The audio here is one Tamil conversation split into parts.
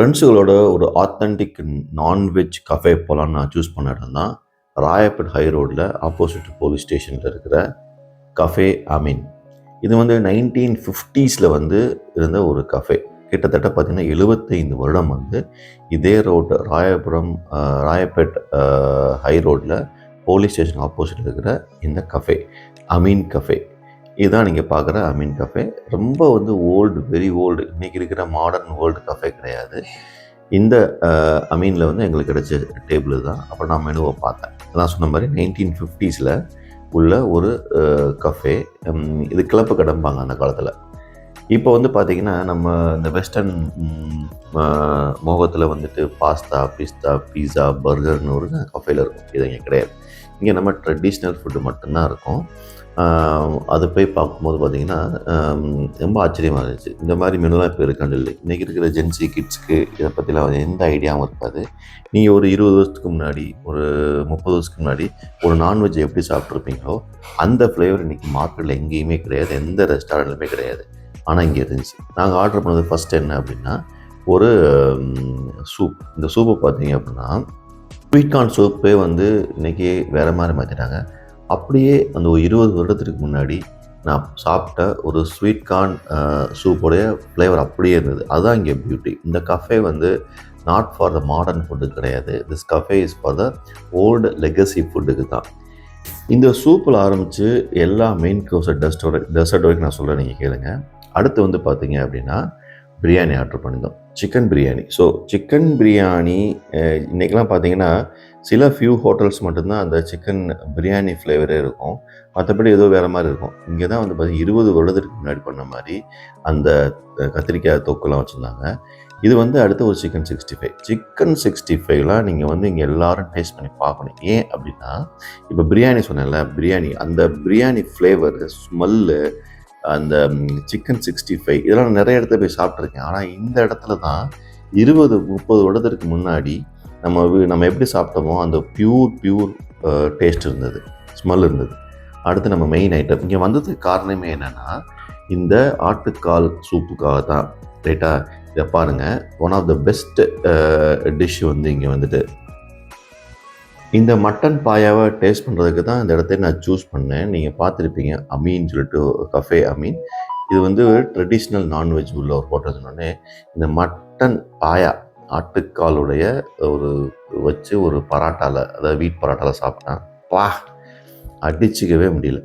ஃப்ரெண்ட்ஸுகளோட ஒரு ஆத்தென்டிக் நான்வெஜ் கஃபே போகலான்னு நான் சூஸ் பண்ண இடம் தான் ராயப்பேட் ஹை ரோட்டில் ஆப்போசிட் போலீஸ் ஸ்டேஷனில் இருக்கிற கஃபே அமீன் இது வந்து நைன்டீன் ஃபிஃப்டீஸில் வந்து இருந்த ஒரு கஃபே கிட்டத்தட்ட பார்த்திங்கன்னா எழுபத்தைந்து வருடம் வந்து இதே ரோடு ராயபுரம் ராயப்பேட் ஹை ரோட்டில் போலீஸ் ஸ்டேஷன் ஆப்போசிட் இருக்கிற இந்த கஃபே அமீன் கஃபே இதுதான் நீங்கள் பார்க்குற அமீன் கஃபே ரொம்ப வந்து ஓல்டு வெரி ஓல்டு இன்றைக்கி இருக்கிற மாடர்ன் ஓல்டு கஃபே கிடையாது. இந்த அமீனில் வந்து எங்களுக்கு கிடைச்ச டேபிள் தான். அப்போ நான் மெனுவை பார்த்தேன். நான் சொன்ன மாதிரி நைன்டீன் ஃபிஃப்டிஸில் உள்ள ஒரு கஃபே இது கிளப்பு கிடம்பாங்க அந்த காலத்தில். இப்போ வந்து பார்த்திங்கன்னா நம்ம இந்த வெஸ்டர்ன் மோகத்தில் வந்துட்டு பாஸ்தா பிஸ்தா பீஸா பர்கர்னு ஒரு கஃபேல இருக்கும். இது இங்கே கிடையாது. இங்கே நம்ம ட்ரெடிஷ்னல் ஃபுட்டு மட்டும்தான் இருக்கும். அது போய் பார்க்கும்போது பார்த்திங்கன்னா ரொம்ப ஆச்சரியமாக இருந்துச்சு. இந்த மாதிரி மெனுலாம் இப்போ இருக்கான்னு இல்லை. இன்றைக்கி இருக்கிற ஜென்சி கிட்ஸ்க்கு இதை பற்றிலாம் எந்த ஐடியாவும் இருக்காது. நீங்கள் ஒரு இருபது வருஷத்துக்கு முன்னாடி ஒரு முப்பது வருஷத்துக்கு முன்னாடி ஒரு நான்வெஜ் எப்படி சாப்பிட்ருப்பீங்களோ அந்த ஃப்ளேவர் இன்றைக்கி மார்க்கெட்டில் எங்கேயுமே கிடையாது. எந்த ரெஸ்டாரண்ட்லையுமே கிடையாது. ஆனால் இங்கே இருந்துச்சு. நாங்கள் ஆர்டர் பண்ணது ஃபஸ்ட் என்ன அப்படின்னா ஒரு சூப் இந்த சூப்பை பார்த்தீங்க அப்படின்னா ஸ்வீட் கார்ன் சூப்பே வந்து இன்றைக்கி வேறு மாதிரி மாற்றிட்டாங்க அப்படியே அந்த ஒரு இருபது வருடத்துக்கு முன்னாடி நான் சாப்பிட்ட ஒரு ஸ்வீட் கார்ன் சூப்போடைய ஃப்ளேவர் அப்படியே இருந்தது. அதுதான் இங்கே பியூட்டி இந்த கஃபே வந்து not for the modern food கிடையாது. This cafe is for the old legacy ஃபுட்டுக்கு தான். இந்த சூப்பில் ஆரம்பித்து எல்லா மெயின் கோர்ஸ் டெஸ்ட் டெசர்ட் வரைக்கும் நான் சொல்கிறேன் நீங்கள் கேளுங்க. அடுத்து வந்து பார்த்தீங்க அப்படின்னா பிரியாணி ஆர்டர் பண்ணியிருந்தோம். Chicken biryani so chicken biryani இன்றைக்கெலாம் பார்த்தீங்கன்னா சில ஃபியூ ஹோட்டல்ஸ் மட்டும்தான் அந்த சிக்கன் பிரியாணி ஃப்ளேவரே இருக்கும். மற்றபடி ஏதோ வேறு மாதிரி இருக்கும். இங்கே தான் வந்து பார்த்தீங்கன்னா இருபது வருடத்துக்கு முன்னாடி பண்ண மாதிரி அந்த கத்திரிக்காய் தொக்குலாம் வச்சுருந்தாங்க. இது வந்து அடுத்து ஒரு chicken sixty five chicken sixty ஃபைவ்லாம் நீங்கள் வந்து இங்கே எல்லோரும் டேஸ்ட் பண்ணி பார்க்கணும். ஏன் அப்படின்னா இப்போ பிரியாணி சொன்னேன்ல பிரியாணி அந்த பிரியாணி ஃப்ளேவர் ஸ்மெல்லு அந்த சிக்கன் சிக்ஸ்டி ஃபைவ் இதெல்லாம் நிறைய இடத்துல போய் சாப்பிட்ருக்கேன் ஆனால் இந்த இடத்துல தான் இருபது முப்பது வருடத்திற்கு முன்னாடி நம்ம நம்ம எப்படி சாப்பிட்டோமோ அந்த பியூர் பியூர் டேஸ்ட் இருந்தது ஸ்மெல் இருந்தது. அடுத்து நம்ம மெயின் ஐட்டம் இங்கே வந்ததுக்கு காரணமே என்னென்னா இந்த ஆட்டுக்கால் சூப்புக்காக தான் ரைட்டா இதை பாருங்கள் one of the best dish வந்து இங்கே வந்துட்டு. இந்த மட்டன் பாயாவை டேஸ்ட் பண்ணுறதுக்கு தான் இந்த இடத்த நான் சூஸ் பண்ணேன். நீங்கள் பார்த்துருப்பீங்க அமீன் சொல்லிட்டு கஃபே அமீன். இது வந்து ட்ரெடிஷ்னல் நான்வெஜ் உள்ள ஒரு ஹோட்டல் சொன்னோடனே இந்த மட்டன் பாயா ஆட்டுக்காலுடைய ஒரு வச்சு ஒரு பராட்டாவில் அதாவது வீட் பராட்டாவில் சாப்பிட்டேன் பா அடிச்சிக்கவே முடியல.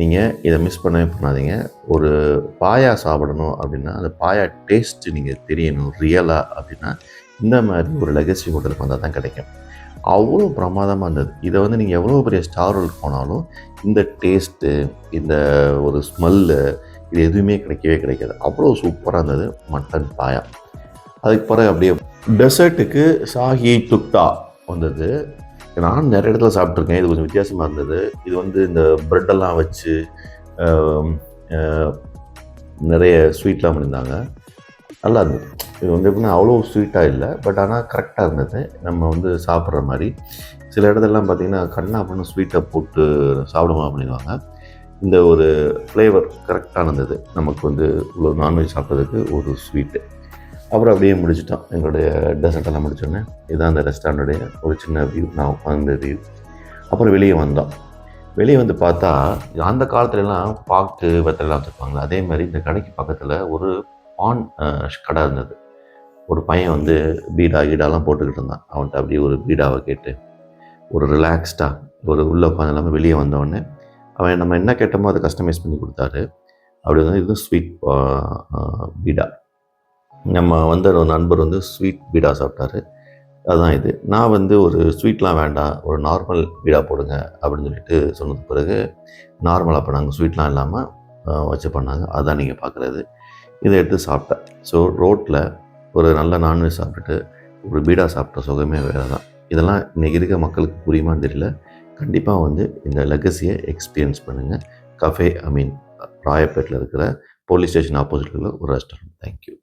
நீங்கள் இதை மிஸ் பண்ணவே பண்ணாதீங்க. ஒரு பாயா சாப்பிடணும் அப்படின்னா அந்த பாயா டேஸ்ட்டு நீங்கள் தெரியணும் ரியலாக அப்படின்னா இந்த மாதிரி ஒரு லெகசி ஹோட்டலுக்கு வந்தால் தான் கிடைக்கும். அவ்வளோ பிரமாதமாக இருந்தது. இதை வந்து நீங்கள் எவ்வளோ பெரிய ஸ்டார் போனாலும் இந்த டேஸ்ட்டு இந்த ஒரு ஸ்மெல்லு இது எதுவுமே கிடைக்கவே கிடைக்காது. அவ்வளோ சூப்பராக இருந்தது மட்டன் பாயா. அதுக்கு பிறகு அப்படியே டெசர்ட்டுக்கு சாஹி துக்தா வந்தது. நான் நிறைய இடத்துல சாப்பிட்ருக்கேன் இது கொஞ்சம் வித்தியாசமாக இருந்தது. இது வந்து இந்த ப்ரெட்டெல்லாம் வச்சு நிறைய ஸ்வீட்லாம் பண்ணியிருந்தாங்க. நல்லா இருந்தது. இது வந்து எப்படின்னா அவ்வளோ ஸ்வீட்டாக இல்லை. பட் ஆனால் கரெக்டாக இருந்தது. நம்ம வந்து சாப்பிட்ற மாதிரி. சில இடத்துலலாம் பார்த்திங்கன்னா கண்ணா பண்ண ஸ்வீட்டை போட்டு சாப்பிடுமா பண்ணிடுவாங்க. இந்த ஒரு ஃப்ளேவர் கரெக்டாக இருந்தது. நமக்கு வந்து இவ்வளோ நான்வெஜ் சாப்பிட்றதுக்கு ஒரு ஸ்வீட்டு அப்புறம் அப்படியே முடிச்சிட்டோம். எங்களுடைய டெசர்ட்டெல்லாம் முடிச்சோடனே இதுதான் அந்த ரெஸ்டாரண்ட்டுடைய ஒரு சின்ன வியூ நான் உட்காந்த வியூ அப்புறம் வெளியே வந்தோம். வெளியே வந்து பார்த்தா அந்த காலத்துலலாம் பாக்கு வெத்தலாம் வச்சுருப்பாங்களே அதே மாதிரி இந்த கடைக்கு பக்கத்தில் ஒரு பான் கடை இருந்தது. ஒரு பையன் வந்து பீடா கீடாலாம் போட்டுக்கிட்டு இருந்தான். அவன்கிட்ட அப்படியே ஒரு பீடாவை கேட்டு ஒரு ரிலாக்ஸ்டாக ஒரு உள்ளே உட்காந்து இல்லாமல் வெளியே வந்தவொடனே அவன் நம்ம என்ன கேட்டோமோ அதை கஸ்டமைஸ் பண்ணி கொடுத்தாரு. அப்படி வந்து இது ஸ்வீட் பீடா. நம்ம வந்த ஒரு நண்பர் வந்து ஸ்வீட் பீடா சாப்பிட்டாரு. அதுதான் இது. நான் வந்து ஒரு ஸ்வீட்லாம் வேண்டாம். ஒரு நார்மல் பீடா போடுங்க அப்படின்னு சொல்லிட்டு சொன்னது பிறகு நார்மலாக பண்ணாங்க ஸ்வீட்லாம் இல்லாமல் வச்சு பண்ணாங்க. அதான் நீங்கள் பார்க்குறது இதை எடுத்து சாப்பிட்டேன். ஸோ ரோட்டில் ஒரு நல்ல நான்வெஜ் சாப்பிட்டுட்டு ஒரு பீடா சாப்பிட்ட சுகமே வேறு தான் இதெல்லாம் இன்றைக்கி இருக்க மக்களுக்கு புரியுமான்னு தெரியல. கண்டிப்பாக வந்து இந்த லெகசியை எக்ஸ்பீரியன்ஸ் பண்ணுங்கள் கஃபே ஐ மீன் ராயப்பேட்டில் இருக்கிற போலீஸ் ஸ்டேஷன் ஆப்போசிட்டில் ஒரு ரெஸ்டாரண்ட் தேங்க்யூ